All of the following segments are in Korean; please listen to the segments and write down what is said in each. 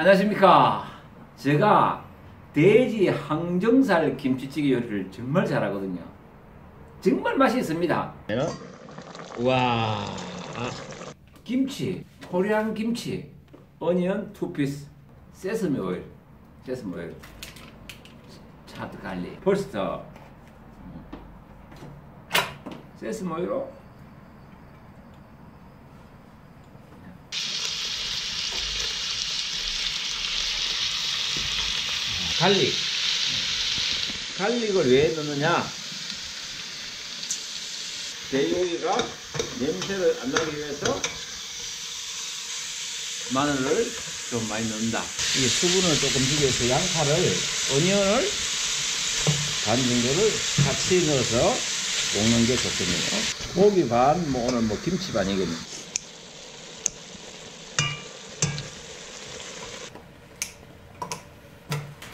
안녕하십니까. 제가 돼지 항정살 김치찌개 요리를 정말 잘하거든요. 정말 맛이 있습니다. 와 김치, 코리안 김치, 어니언 투피스, 세스미 오일, 세스미 오일, 차트 갈리, 벌스터, 세스미 오일로 갈릭. 갈릭을 왜 넣느냐? 돼지고기가 냄새를 안 나기 위해서 마늘을 좀 많이 넣는다. 이게 수분을 조금 주기 위해서 양파를, 어니언을 반 정도를 같이 넣어서 볶는 게 좋거든요. 고기 반, 뭐 오늘 뭐 김치 반이거든요.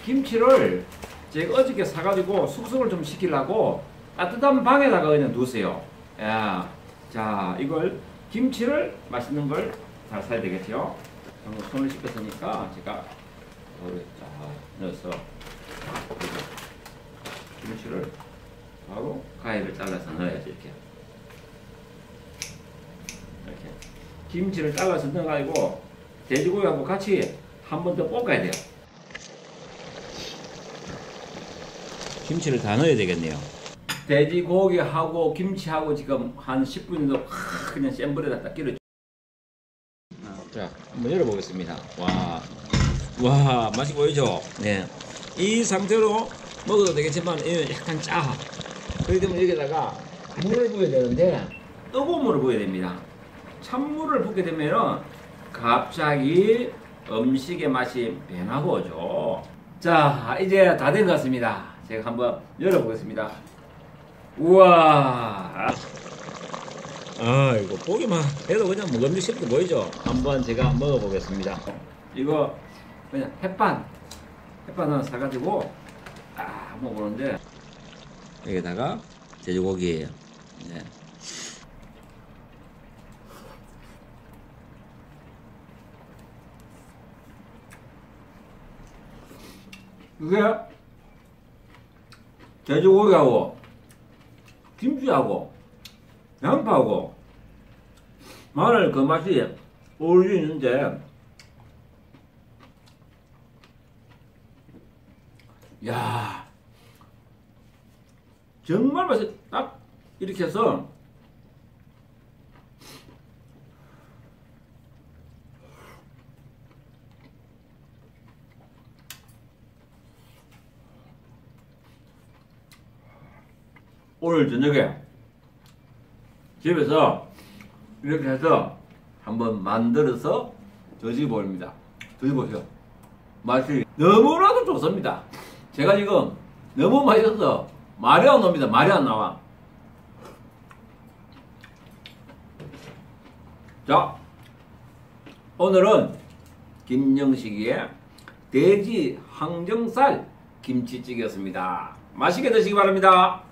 김치를 제가 어저께 사가지고 숙성을 좀 시키려고 따뜻한 방에다가 그냥 두세요. 야, 자 이걸 김치를 맛있는 걸 잘 사야 되겠죠. 손을 씻겼으니까 제가 쫙 넣어서 김치를 바로 가위를 잘라서 넣어야지 이렇게. 이렇게 김치를 잘라서 넣어가지고 돼지고기하고 같이 한 번 더 볶아야 돼요. 김치를 다 넣어야 되겠네요. 돼지고기하고 김치하고 지금 한 10분 정도 그냥 센 불에다 딱 끼려. 자, 한번 열어보겠습니다. 와, 와, 맛이 보이죠? 네. 이 상태로 먹어도 되겠지만, 약간 짜. 그렇기 때문에 여기다가 물을 부어야 되는데, 뜨거운 물을 부어야 됩니다. 찬물을 붓게 되면은 갑자기 음식의 맛이 변하고 오죠. 자, 이제 다 된 것 같습니다. 제가 한번 열어보겠습니다. 우와. 아, 이거 보기만 해도 그냥 먹음직스럽게 보이죠? 한번 제가 먹어보겠습니다. 이거 그냥 햇반, 햇반 하나 사가지고 아, 먹어보는데 여기다가 돼지고기예요. 네. 이게 돼지고기하고 김치하고 양파하고 마늘 그 맛이 어울리는데 야 정말 맛이 딱 이렇게 해서 오늘 저녁에 집에서 이렇게 해서 한번 만들어서 드셔보입니다. 드셔보세요. 맛이 너무나도 좋습니다. 제가 지금 너무 맛있어서 말이 안 납니다. 말이 안 나와. 자, 오늘은 김영식의 돼지 항정살 김치찌개였습니다. 맛있게 드시기 바랍니다.